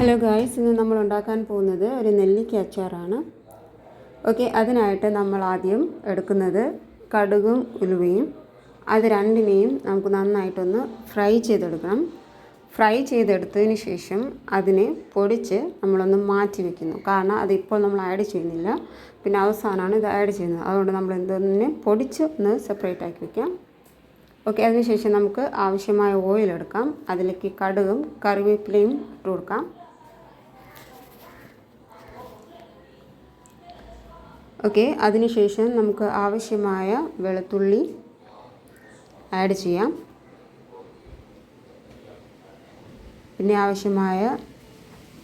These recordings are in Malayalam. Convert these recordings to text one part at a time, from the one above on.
ഹലോ ഗായ്സ് ഇന്ന് നമ്മൾ ഉണ്ടാക്കാൻ പോകുന്നത് ഒരു നെല്ലിക്ക അച്ചാറാണ്. ഓക്കെ അതിനായിട്ട് നമ്മൾ ആദ്യം എടുക്കുന്നത് കടുകും ഉലുവയും. അത് രണ്ടിനെയും നമുക്ക് നന്നായിട്ടൊന്ന് ഫ്രൈ ചെയ്തെടുക്കണം. ഫ്രൈ ചെയ്തെടുത്തതിന് ശേഷം അതിനെ പൊടിച്ച് നമ്മളൊന്ന് മാറ്റി വെക്കുന്നു. കാരണം അതിപ്പോൾ നമ്മൾ ആഡ് ചെയ്യുന്നില്ല. പിന്നെ അവസാനമാണ് ഇത് ആഡ് ചെയ്യുന്നത്. അതുകൊണ്ട് നമ്മൾ എന്തൊന്നിനെ പൊടിച്ച് ഒന്ന് സെപ്പറേറ്റ് ആക്കി വെക്കാം. ഓക്കെ അതിനുശേഷം നമുക്ക് ആവശ്യമായ ഓയിൽ എടുക്കാം. അതിലേക്ക് കടുകും കറിവേപ്പിലയും ഇട്ട് കൊടുക്കാം. ഓക്കെ അതിനുശേഷം നമുക്ക് ആവശ്യമായ വെളുത്തുള്ളി ആഡ് ചെയ്യാം. പിന്നെ ആവശ്യമായ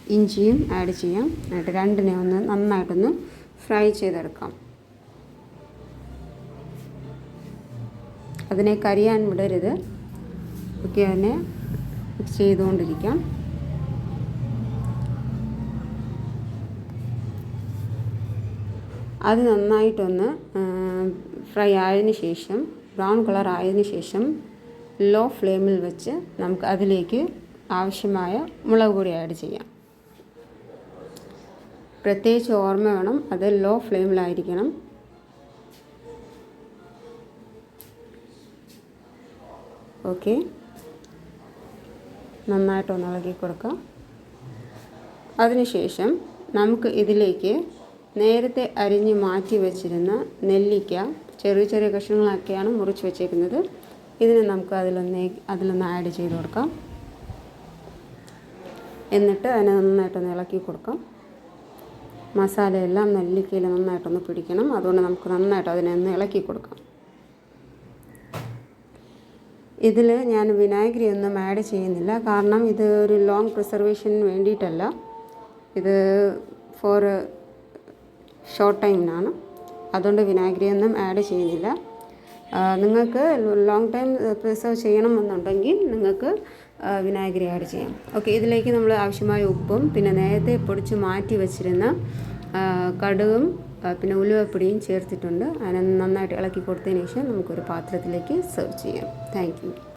ഇഞ്ചിയും ആഡ് ചെയ്യാം. എന്നിട്ട് രണ്ടിനെ ഒന്ന് നന്നായിട്ടൊന്ന് ഫ്രൈ ചെയ്തെടുക്കാം. അതിനെ കരിയാൻ വിടരുത്. ഒക്കെ അതിനെ ചെയ്തുകൊണ്ടിരിക്കാം. അത് നന്നായിട്ടൊന്ന് ഫ്രൈ ആയതിനു ശേഷം ബ്രൗൺ കളർ ആയതിനു ശേഷം ലോ ഫ്ലെയിമിൽ വെച്ച് നമുക്ക് അതിലേക്ക് ആവശ്യമായ മുളക് പൊടി ആഡ് ചെയ്യാം. പ്രത്യേകിച്ച് ഓർമ്മ വേണം അത് ലോ ഫ്ലെയിമിലായിരിക്കണം. ഓക്കെ. നന്നായിട്ടൊന്ന് ഇളക്കി കൊടുക്കാം. അതിനുശേഷം നമുക്ക് ഇതിലേക്ക് നേരത്തെ അരിഞ്ഞ് മാറ്റി വെച്ചിരുന്ന നെല്ലിക്ക ചെറിയ ചെറിയ കഷ്ണങ്ങളൊക്കെയാണ് മുറിച്ച് വെച്ചേക്കുന്നത്. ഇതിനെ നമുക്ക് അതിലൊന്ന് അതിലൊന്ന് ആഡ് ചെയ്ത് കൊടുക്കാം. എന്നിട്ട് അതിനെ നന്നായിട്ടൊന്ന് ഇളക്കി കൊടുക്കാം. മസാലയെല്ലാം നെല്ലിക്കയിൽ നന്നായിട്ടൊന്ന് പിടിക്കണം. അതുകൊണ്ട് നമുക്ക് നന്നായിട്ട് അതിനെ ഒന്ന് ഇളക്കി കൊടുക്കാം. ഇതിൽ ഞാൻ വിനാഗിരി ഒന്നും ആഡ് ചെയ്യുന്നില്ല. കാരണം ഇത് ഒരു ലോങ് പ്രിസർവേഷന് വേണ്ടിയിട്ടല്ല. ഇത് ഫോർ ഷോർട്ട് ടൈമിനാണ് അതുകൊണ്ട് വിനാഗിരി ഒന്നും ആഡ് ചെയ്യുന്നില്ല നിങ്ങൾക്ക് ലോങ് ടൈം പ്രിസർവ് ചെയ്യണമെന്നുണ്ടെങ്കിൽ നിങ്ങൾക്ക് വിനാഗിരി ആഡ് ചെയ്യാം. ഓക്കെ ഇതിലേക്ക് നമ്മൾ ആവശ്യമായ ഉപ്പും പിന്നെ നേരത്തെ പൊടിച്ച് മാറ്റി വെച്ചിരുന്ന കടുകും പിന്നെ ഉലുവപ്പൊടിയും ചേർത്തിട്ടുണ്ട്. അതിനെ നന്നായിട്ട് ഇളക്കി കൊടുത്തതിന് ശേഷം നമുക്കൊരു പാത്രത്തിലേക്ക് സെർവ് ചെയ്യാം. താങ്ക്